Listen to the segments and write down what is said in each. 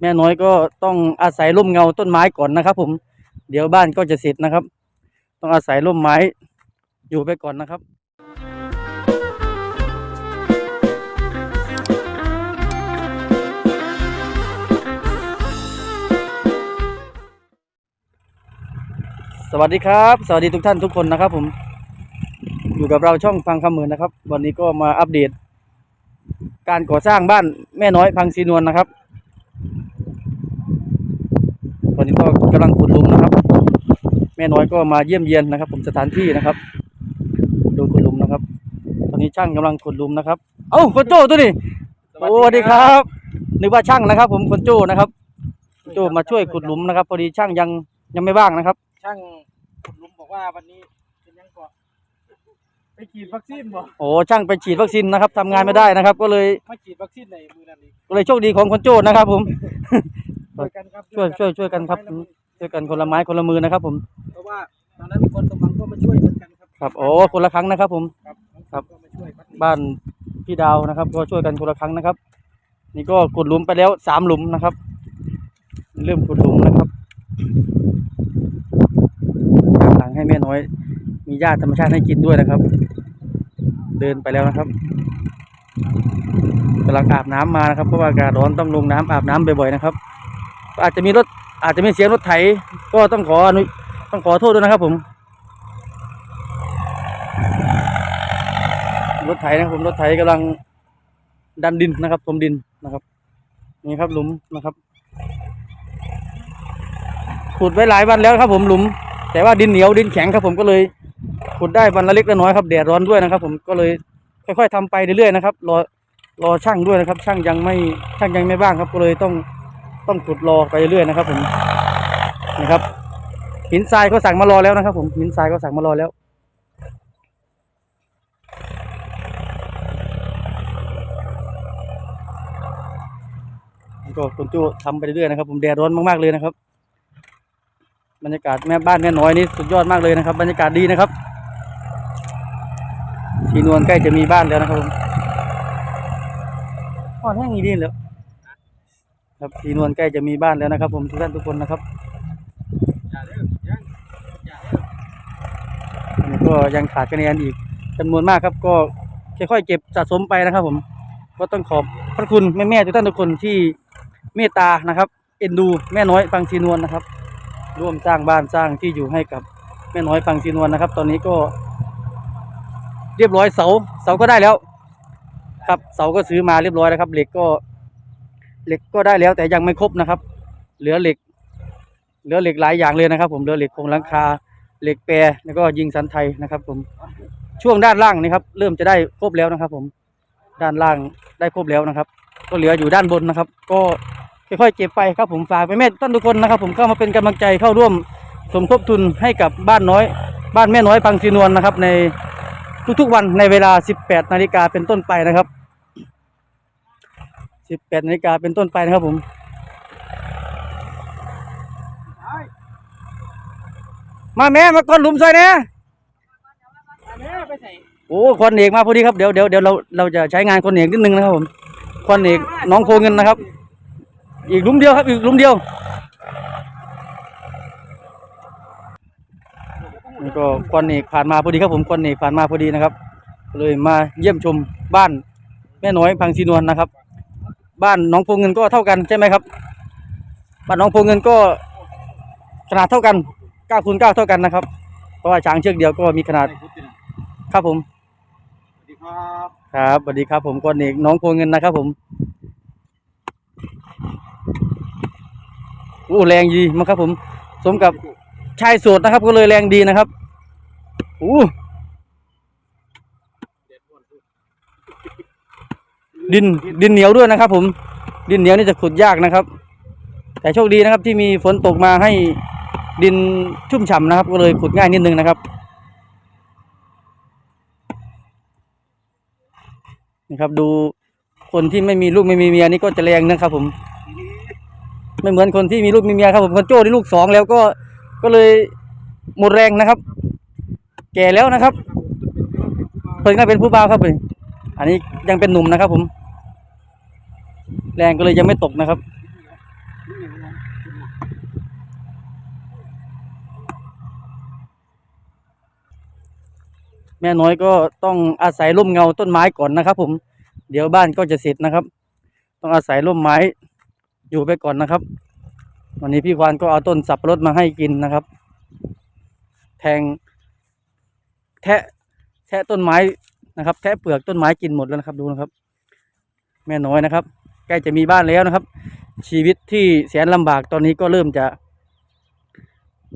แม่น้อยก็ต้องอาศัยร่มเงาต้นไม้ก่อนนะครับ ผม เดี๋ยวบ้านก็จะเสร็จนะครับ ต้องอาศัยร่มไม้อยู่ไปก่อนนะครับสวัสดีครับ สวัสดีทุกท่านทุกคนนะครับ ผมอยู่กับเราช่องฟังคำเหมือนนะครับ วันนี้ก็มาอัปเดต การก่อสร้างบ้านแม่น้อยพังซีนวลนะครับ ตอนนี้ก็กำลังขุดหลุมนะครับ แม่น้อยก็มาเยี่ยมเยียนนะครับ ผมสถานที่นะครับ ดูขุดหลุมนะครับ ตอนนี้ช่างกำลังขุดหลุมนะครับ เอ้าคนโจ้ตัวนี้โอ้สวัสดีครับ นึกว่าช่างนะครับ ผมคนโจ้นะครับคนโจ้มาช่วยขุดหลุมนะครับ พอดีช่างยังยังไม่ว่างนะครับ ช่างขุดหลุมบอกว่าวันนี้เป็นยังก่อนไปฉีดวัคซีนบ่โอ้ช่างไปฉีดวัคซีนนะครับทำงานไม่ได้นะครับ ก็เลยมาฉีดวัคซีนในมือนั่นเองก็เลยโชคดีของคนโจ้นะครับ ผม ช่วยกันครับช่วยช่วยช่วยกันครับ ช่วยกันคนละไม้คนละมือนะครับ ผมเพราะว่าตอนนั้นคนสมบังก็มาช่วยเหมือนกันครับครับโอ้คนละครั้งนะครับ ผมครับครับก็มาช่วยพัดบ้านพี่ดาวนะครับ ก็ช่วยกันคนละครั้งนะครับ นี่ก็ขุดหลุมไปแล้วสามหลุมนะครับ เริ่มขุดหลุมนะครับข้างหลังให้แม่น้อย มีหญ้าธรรมชาติให้กินด้วยนะครับ เดินไปแล้วนะครับกำลังอาบน้ำมานะครับเพราะว่าอากาศร้อนต้องลงน้ำอาบน้ำบ่อยๆนะครับ อาจจะมีรถอาจจะมีเสียงรถไถ ก็ต้องขออนุต้องขอโทษด้วยนะครับผม รถไถนะครับผมรถไถกำลังดันดินนะครับถมดินนะครับ นี่ครับหลุมนะครับขุดไว้หลายวันแล้วครับ ผมหลุม แต่ว่าดินเหนียวดินแข็งครับ ผมก็เลยขุดได้วันละเล็กละน้อยครับแดดร้อนด้วยนะครับ ผมก็เลยค่อย ๆทำไปเรื่อยๆนะครับรอรอช่างด้วยนะครับ ช่างยังไม่ช่างยังไม่ว่างครับ ก็เลยต้อง ต้องขุดรอไปเรื่อยๆนะครับ ผมนะครับหินทรายก็สั่งมารอแล้วนะครับ ผมหินทรายก็สั่งมารอแล้วก็คุณจู้ทำไปเรื่อยๆนะครับ ผมแดดร้อนมากๆเลยนะครับ บรรยากาศแม่บ้านแม่น้อยนี่สุดยอดมากเลยนะครับ บรรยากาศดีนะครับสีนวลใกล้จะมีบ้านแล้วนะครับผมอ่อนแห้งอีดีแล้ว ครับสีนวลใกล้จะมีบ้านแล้วนะครับ ผมทุกท่านทุกคนนะครับอย่าเด้อยังอย่าด้ออันนี้ก็ยังขาดคะแนนอีกจำนวนมากครับ ก็ค่อยๆเก็บสะสมไปนะครับ ผมก็ต้องขอบพระคุณแม่ๆทุกท่านทุกคนที่เมตตานะครับเอ็นดูแม่น้อยฟังซีนวลนะครับ ร่วมสร้างบ้านสร้างที่อยู่ให้กับแม่น้อยฟังซีนวลนะครับ ตอนนี้ก็ เรียบร้อยเสาเสาก็ได้แล้ว ครับเสาก็ซื้อมาเรียบร้อยแล้วครับเหล็กก็ เหล็กก็ได้แล้วแต่ยังไม่ครบนะครับ เหลือเหล็ก เหลือเหล็กหลายอย่างเลยนะครับ ผมเหลือเหล็กโครงหลังคา เหล็กแปรแล้วก็ยิงสันไทยนะครับ ผมช่วงด้านล่างนี่ครับ เริ่มจะได้ครบแล้วนะครับ ผมด้านล่างได้ครบแล้วนะครับ ก็เหลืออยู่ด้านบนนะครับ ก็ค่อยๆเก็บไปครับ ผมฝากไปแม่ท่านทุกคนนะครับ ผมเข้ามาเป็นกำลังใจเข้าร่วมสมทบทุนให้กับบ้านน้อย บ้านแม่น้อยพังซีนวลนะครับ ในทุกๆวันในเวลา 18 นาฬิกาเป็นต้นไปนะครับ 18นาฬิกาเป็นต้นไปนะครับผมมาแม่มาก้อนหลุมซอยเนี่ยโอ้ควันเอกมาพอดีครับเดี๋ยวเดี๋ยวเดี๋ยวเราเราจะใช้งานควันเอกนิดนึงนะครับผมควันเอกน้องโพเงินนะครับ อีกลุมเดียวครับ อีกลุมเดียวนี่ก็ควันเอกผ่านมาพอดีครับผมควันเอกผ่านมาพอดีนะครับ เลยมาเยี่ยมชมบ้านแม่น้อยพังซีนวลนะครับ บ้านน้องโพเงินก็เท่ากันใช่ไหมครับ บ้านน้องโพเงินก็ขนาดเท่ากัน9คูณ9เท่ากันนะครับ เพราะว่าช้างเชือกเดียวก็มีขนาดใส่ชุดนี่นะครับผมสวัสดีครับครับสวัสดีครับผมก้อนเอกน้องโพเงินนะครับผมโอ้แรงดีมากครับผม สมกับชายโสดนะครับ ก็เลยแรงดีนะครับโอ้ เด็ดอ้วนสุด ดินดินเหนียวด้วยนะครับ ผมดินเหนียวนี่จะขุดยากนะครับ แต่โชคดีนะครับที่มีฝนตกมาให้ดินชุ่มฉ่ำนะครับ ก็เลยขุดง่ายนิดนึงนะครับนี่ครับ ดูคนที่ไม่มีลูกไม่มีเมียนี่ก็จะแรงนะครับ ผม ไม่เหมือนคนที่มีลูกมีเมียครับผมคนโจ้ที่ลูกสองแล้วก็ก็เลยหมดแรงนะครับ แก่แล้วนะครับเพิ่งก็เป็นผู้บ่าวครับเลย อันนี้ยังเป็นหนุ่มนะครับผม แรงก็เลยยังไม่ตกนะครับ แม่น้อยก็ต้องอาศัยร่มเงาต้นไม้ก่อนนะครับผม เดี๋ยวบ้านก็จะเสร็จนะครับ ต้องอาศัยร่มไม้อยู่ไปก่อนนะครับ วันนี้พี่ควานก็เอาต้นสับปะรดมาให้กินนะครับ แทงแทะแทะต้นไม้ นะครับแทะเปลือกต้นไม้กินหมดแล้วนะครับดูนะครับ แม่น้อยนะครับ ใกล้จะมีบ้านแล้วนะครับ ชีวิตที่แสนลำบากตอนนี้ก็เริ่มจะ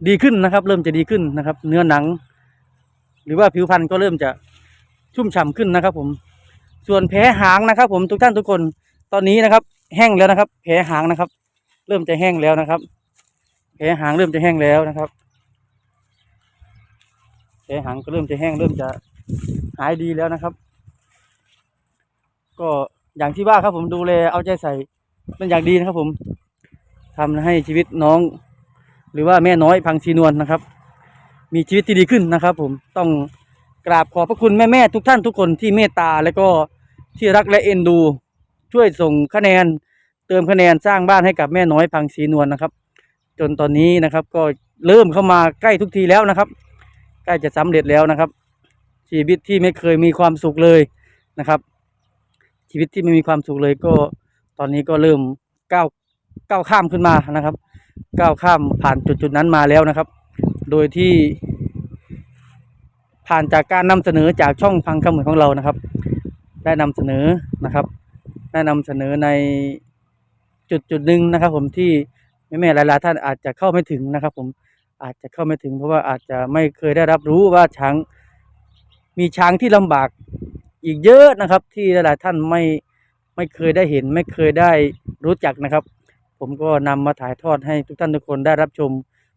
ดีขึ้นนะครับ เริ่มจะดีขึ้นนะครับ เนื้อหนัง หรือว่าผิวพรรณก็เริ่มจะชุ่มฉ่ำขึ้นนะครับ ผม ส่วนแผลหางนะครับ ผมทุกท่านทุกคนตอนนี้นะครับ แห้งแล้วนะครับ แผลหางนะครับ เริ่มจะแห้งแล้วนะครับ แผลหางเริ่มจะแห้งแล้วนะครับแผลหางก็เริ่มจะแห้งเริ่มจะ หายดีแล้วนะครับ ก็อย่างที่ว่าครับผมดูแลเอาใจใส่เป็นอย่างดีนะครับ ผมทำให้ชีวิตน้อง หรือว่าแม่น้อยพังชีนวลนะครับ มีชีวิตที่ดีขึ้นนะครับ ผมต้องกราบขอบพระคุณแม่ๆทุกท่านทุกคนที่เมตตาและก็ที่รักและเอ็นดู ช่วยส่งคะแนน เติมคะแนนสร้างบ้านให้กับแม่น้อยพังศรีนวลนะครับ จนตอนนี้นะครับ ก็เริ่มเข้ามาใกล้ทุกทีแล้วนะครับ ใกล้จะสำเร็จแล้วนะครับ ชีวิตที่ไม่เคยมีความสุขเลยนะครับ ชีวิตที่ไม่มีความสุขเลยก็ตอนนี้ก็เริ่มก้าวก้าวข้ามขึ้นมานะครับก้าวข้ามผ่านจุดจุดนั้นมาแล้วนะครับ โดยที่ ผ่านจากการนำเสนอจากช่องฟังคำเหมือนของเรานะครับ ได้นำเสนอนะครับ ได้นำเสนอในจุดจุดหนึ่งนะครับ ผมที่แม่แม่ๆหลายๆท่านอาจจะเข้าไม่ถึงนะครับ ผมอาจจะเข้าไม่ถึงเพราะว่าอาจจะไม่เคยได้รับรู้ว่าช้าง มีช้างที่ลำบากอีกเยอะนะครับ ที่หลายๆท่านไม่ไม่เคยได้เห็น ไม่เคยได้รู้จักนะครับ ผมก็นำมาถ่ายทอดให้ทุกท่านทุกคนได้รับชม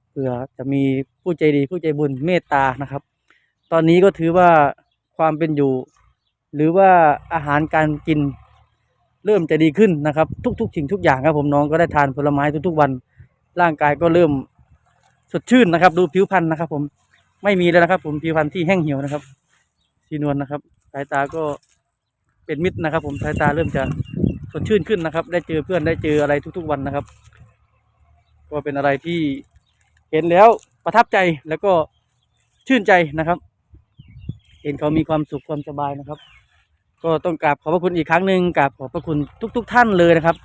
เผื่อจะมีผู้ใจดีผู้ใจบุญเมตตานะครับ ตอนนี้ก็ถือว่าความเป็นอยู่ หรือว่าอาหารการกินเริ่มจะดีขึ้นนะครับ ทุกๆสิ่งทุกอย่างครับผมน้องก็ได้ทานผลไม้ทุกๆวันร่างกายก็เริ่มสดชื่นนะครับ ดูผิวพรรณนะครับ ผมไม่มีแล้วนะครับ ผมผิวพรรณที่แห้งเหี่ยวนะครับ สีนวลนะครับ สายตาก็เป็นมิตรนะครับ ผมสายตาเริ่มจะสดชื่นขึ้นนะครับ ได้เจอเพื่อนได้เจออะไรทุกๆวันนะครับ ก็เป็นอะไรที่เห็นแล้วประทับใจแล้วก็ชื่นใจนะครับ เห็นเขามีความสุขความสบายนะครับ ก็ต้องกราบขอบพระคุณอีกครั้งหนึ่งกราบขอบพระคุณทุก ๆท่านเลยนะครับ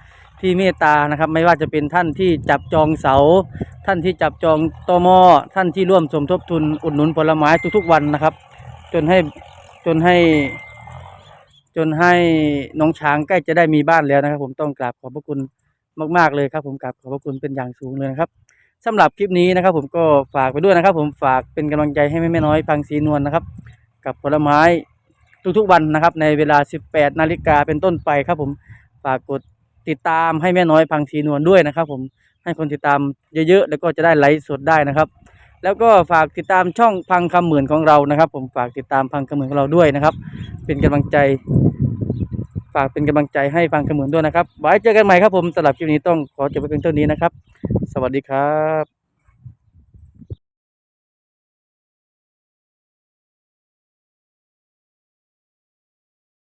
ที่เมตตานะครับ ไม่ว่าจะเป็นท่านที่จับจองเสา ท่านที่จับจองตอมอท่านที่ร่วมสมทบทุนอุดหนุนผลไม้ทุกๆวันนะครับ จนให้ นให้ จนให้น้องช้างใกล้จะได้มีบ้านแล้วนะครับ ผมต้องกราบขอบพระคุณมากๆเลยครับ ผมกราบขอบพระคุณเป็นอย่างสูงเลยนะครับสำหรับคลิปนี้นะครับ ผมก็ฝากไปด้วยนะครับ ผมฝากเป็นกำลังใจให้แม่แม่น้อยพังศรีนวลนะครับ กับผลไม้ทุกๆวันนะครับ ในเวลา 18 นาฬิกาเป็นต้นไปครับ ผมฝากกดติดตามให้แม่น้อยพังศรีนวลด้วยนะครับ ผมให้คนติดตามเยอะๆแล้วก็จะได้ไลฟ์สดได้นะครับ แล้วก็ฝากติดตามช่องพังคำหมื่นของเรานะครับ ผมฝากติดตามพังคำหมื่นของเราด้วยนะครับ เป็นกำลังใจ ฝากเป็นกำลังใจให้พังคำหมื่นด้วยนะครับไว้เจอกันใหม่ครับผมสำหรับคลิปนี้ต้องขอจบไปเพียงเท่านี้นะครับ สวัสดีครับ